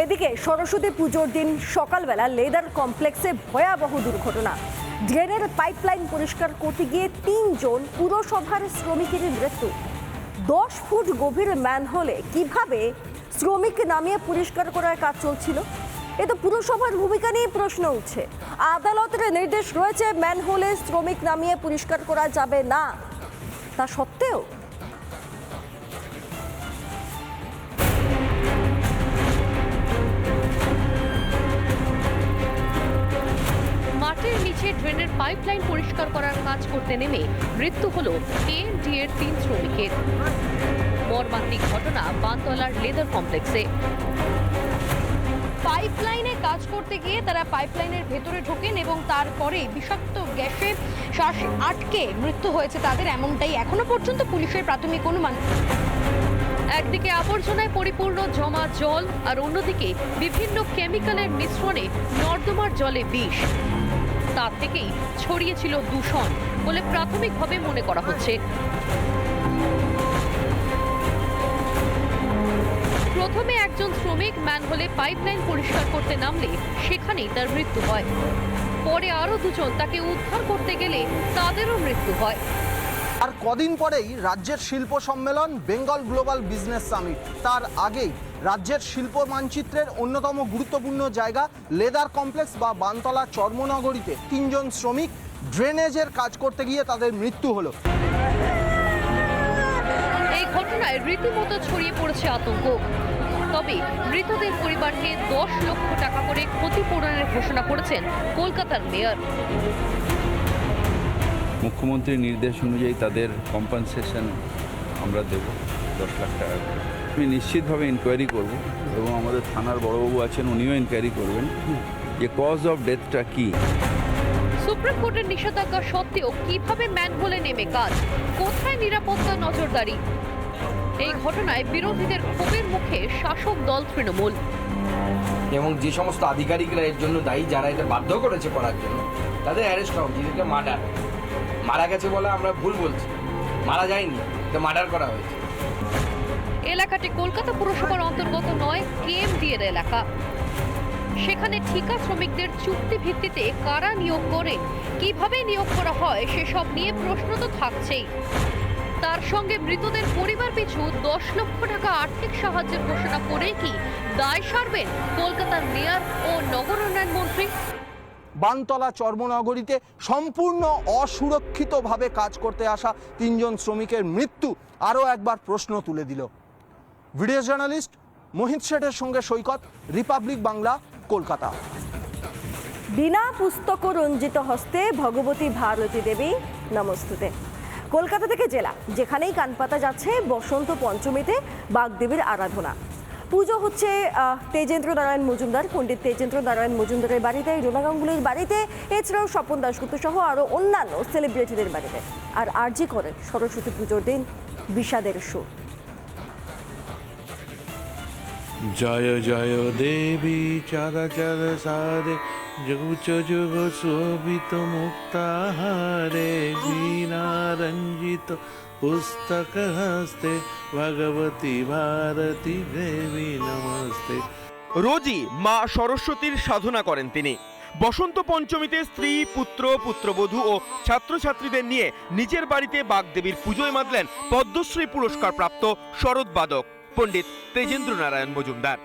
এদিকে সরস্বতী পুজোর দিন সকালবেলা লেদার কমপ্লেক্সে ভয়াবহ দুর্ঘটনা। ড্রেনের পাইপলাইন পরিষ্কার করতে গিয়ে তিনজন পুরসভার শ্রমিকের মৃত্যু। দশ ফুট গভীর ম্যানহোলে কীভাবে শ্রমিক নামিয়ে পরিষ্কার করার কাজ চলছিল? এ তো পুরসভার ভূমিকা নিয়ে প্রশ্ন উঠছে। আদালতের নির্দেশ রয়েছে ম্যানহোলে শ্রমিক নামিয়ে পরিষ্কার করা যাবে না। তা সত্ত্বেও মাটির ড্রেনের পাইপলাইন পরিষ্কার করার কাজ করতে নেমে মৃত্যু হলো এএনডি এর তিন শ্রমিকের। মর্মান্তিক ঘটনা বানতলার লেদার কমপ্লেক্সে। পাইপলাইনে কাজ করতে গিয়ে তারা পাইপলাইনের ভেতরে ঢোকেন এবং তারপরে বিষাক্ত গ্যাসে শ্বাস আটকে মৃত্যু হয়েছে তাদের, এমনটাই এখনও পর্যন্ত পুলিশের প্রাথমিক অনুমান। একদিকে আবর্জনায় পরিপূর্ণ জমা জল, আর অন্যদিকে বিভিন্ন কেমিক্যালের মিশ্রণে নর্দমার জলে বিষ। তা থেকেই ছড়িয়েছিল দূষণ বলে প্রাথমিকভাবে মনে করা হচ্ছে। প্রথমে একজন শ্রমিক ম্যানহোলে পাইপলাইন পরিষ্কার করতে নামলে সেখানেই তার মৃত্যু হয়। পরে আরও দুজন তাকে উদ্ধার করতে গেলে তাদেরও মৃত্যু হয়। আর কদিন পরেই রাজ্যের শিল্প সম্মেলন, বেঙ্গল গ্লোবাল বিজনেস সামিট, তার আগেই রাজ্যের শিল্প মানচিত্রের অন্যতম গুরুত্বপূর্ণ জায়গা লেদার কমপ্লেক্স বা বানতলা চর্মনগরীতে তিনজন শ্রমিক ড্রেনেজের কাজ করতে গিয়ে তাদের মৃত্যু হলো। এই ঘটনায় রীতিমতো ছড়িয়ে পড়েছে আতঙ্ক। তবে মৃতদের পরিবারকে দশ লক্ষ টাকা করে ক্ষতিপূরণের ঘোষণা করেছেন কলকাতার মেয়র। মুখ্যমন্ত্রীর নির্দেশ অনুযায়ী তাদের কম্পেনসেশন আমরা দেব দশ লাখ টাকা করে। আমি নিশ্চিতভাবে ইনকোয়ারি করব এবং আমাদের থানার বড়বাবু আছেন উনিও ইনকোয়ারি করবেন যে কজ অফ ডেথটা কী। সুপ্রিম কোর্টের নিষেধাজ্ঞা সত্ত্বেও কীভাবে ম্যানহোলে নেমে কাজ? কোথায় নিরাপত্তা নজরদারি? এই ঘটনায় বিরোধীদের ক্ষোভের মুখে শাসক দল তৃণমূল। এবং যে সমস্ত আধিকারিকরা এর জন্য দায়ী যারা এটা বাধ্য করেছে করার জন্য তাদের অ্যারেস্ট করা উচিত এটা মার্ডার মারা গেছে বলে আমরা ভুল বলছি। মারা যায়নি এটা মার্ডার করা হয়েছে। এলাকাটি কলকাতা পুরসভার অন্তর্গত নয় কেএমডি এর এলাকা। সেখানে ঠিকা শ্রমিকদের চুক্তি ভিত্তিতে কারা নিয়োগ করে, কীভাবে নিয়োগ করা হয়, সেসব নিয়ে প্রশ্ন তো থাকছেই। তার সঙ্গে মৃতদের পরিবার পিছু দশ লক্ষ টাকা আর্থিক সাহায্যের ঘোষণা করে কি দায় সারবেন কলকাতার মেয়র ও নগর উন্নয়ন মন্ত্রী? বানতলা চর্মনগরীতে সম্পূর্ণ অসুরক্ষিতভাবে কাজ করতে আসা তিনজন শ্রমিকের মৃত্যু আরও একবার প্রশ্ন তুলে দিল। ভিডিও জার্নালিস্ট মোহিত শেঠের সঙ্গে সৈকত, রিপাবলিক বাংলা, কলকাতা। বিনা পুস্তক রঞ্জিত হস্তে ভগবতী ভারতী দেবী, নমস্তুতে। কলকাতা থেকে জেলা, যেখানেই কানপাতা যাচ্ছে, বসন্ত পঞ্চমীতে বাগদেবীর আরাধনা। পুজো হচ্ছে তেজেন্দ্র নারায়ণ মজুমদার, পণ্ডিত তেজেন্দ্র নারায়ণ মজুমদারের বাড়িতে রোনা গাঙ্গুলির বাড়িতে, এছাড়াও স্বপন দাশগুপ্ত সহ আরও অন্যান্য সেলিব্রিটিদের বাড়িতে। আর আরজি করে সরস্বতী পুজোর দিন, বিষাদের সুর। জয় জয় দেবী চরাচর সারে, যুগ যুগ শোভিত মুক্তাহারে বীণা রঞ্জিত পুস্তক হস্তে, ভগবতী ভারতী দেবী, নমস্তে। রোজই মা সরস্বতীর সাধনা করেন তিনি। বসন্ত পঞ্চমীতে স্ত্রী, পুত্র, পুত্রবধূ ও ছাত্রছাত্রীদের নিয়ে নিজের বাড়িতে বাগদেবীর পুজোয় মাতলেন পদ্মশ্রী পুরস্কার প্রাপ্ত শরৎ বাদক। পণ্ডিত তেজেন্দ্র নারায়ণ মজুমদার।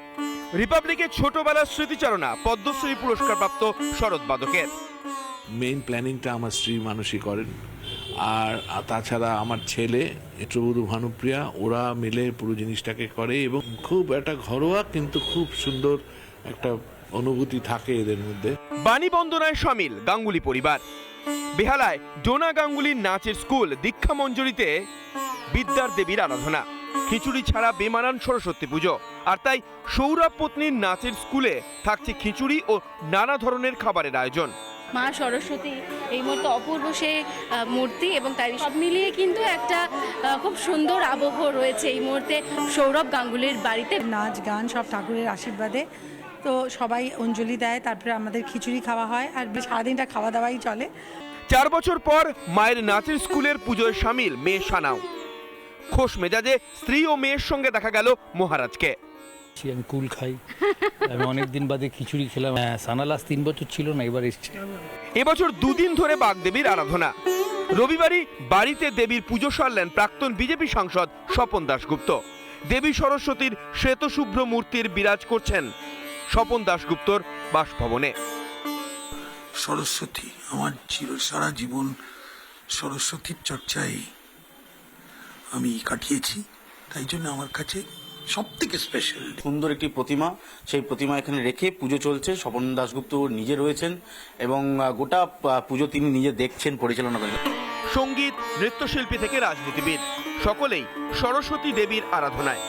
রিপাবলিকের ছোটবেলার স্মৃতিচারণা পদ্মশ্রী পুরস্কার প্রাপ্ত শরৎ বাদকের। মেইন প্ল্যানিংটা আমার স্ত্রী মানুষই করেন। আর তাছাড়া আমার ছেলে এট্রবধূ ভানুপ্রিয়া ওরা মিলে পুরো জিনিসটাকে করে এবং খুব একটা ঘরোয়া কিন্তু খুব সুন্দর একটা অনুভূতি থাকে এদের মধ্যে। বাণী বন্দনায় সামিল গাঙ্গুলি পরিবার। বেহালায় ডোনা গাঙ্গুলির নাচের স্কুল দীক্ষা মঞ্জুরিতে বিদ্যার দেবীর আরাধনা। খিচুড়ি ছাড়া বেমানান সরস্বতী পুজো। আর তাই সৌরভ পত্নীর নাচের স্কুলে থাকছে খিচুড়ি ও নানা ধরনের খাবারের আয়োজন। মা সরস্বতী এই মুহূর্তে অপূর্ব সে মূর্তি এবং তাই সব মিলিয়ে কিন্তু একটা খুব সুন্দর আবহ রয়েছে এই মুহূর্তে সৌরভ গাঙ্গুলির বাড়িতে। নাচ গান সব ঠাকুরের আশীর্বাদে। তো সবাই অঞ্জলি দেয় তারপরে আমাদের খিচুড়ি খাওয়া হয় আর সারাদিনটা খাওয়া দাওয়াই চলে। চার বছর পর মায়ের নাচের স্কুলের পুজোয় সামিল মেয়ে সানাও। খোশ মেজাজে স্ত্রী ও মেয়ের সঙ্গে দেখা গেল মহারাজকে। আমি কুল খাই। আমি অনেক দিন বাদে খিচুড়ি খেলাম। হ্যাঁ সানালাস তিন বছর ছিল না এবার এসছে। এবছর দুদিন ধরে বাগদেবীর আরাধনা। রবিবারই বাড়িতে দেবীর পুজো সারলেন প্রাক্তন বিজেপি সাংসদ স্বপন দাশগুপ্ত। দেবী সরস্বতীর শ্বেতশুভ্র মূর্তির বিরাজ করছেন স্বপন দাশগুপ্তর বাসভবনে। সরস্বতী আমার চির সারা জীবন সরস্বতীর চর্চায় আমি কাটিয়েছি তাই জন্য আমার কাছে সব থেকে স্পেশাল সুন্দর একটি প্রতিমা সেই প্রতিমা এখানে রেখে পুজো চলছে। স্বপন দাশগুপ্ত নিজে রয়েছেন এবং গোটা পুজো তিনি নিজে দেখছেন পরিচালনা করেন। সংগীত নৃত্যশিল্পী থেকে রাজনীতিবিদ। সকলেই সরস্বতী দেবীর আরাধনায়।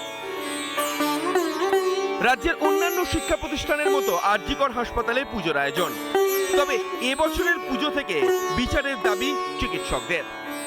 রাজ্যের অন্যান্য শিক্ষা প্রতিষ্ঠানের মতো আরজিকর হাসপাতালে পুজোর আয়োজন। তবে এবছরের পুজো থেকে বিচারের দাবি চিকিৎসকদের।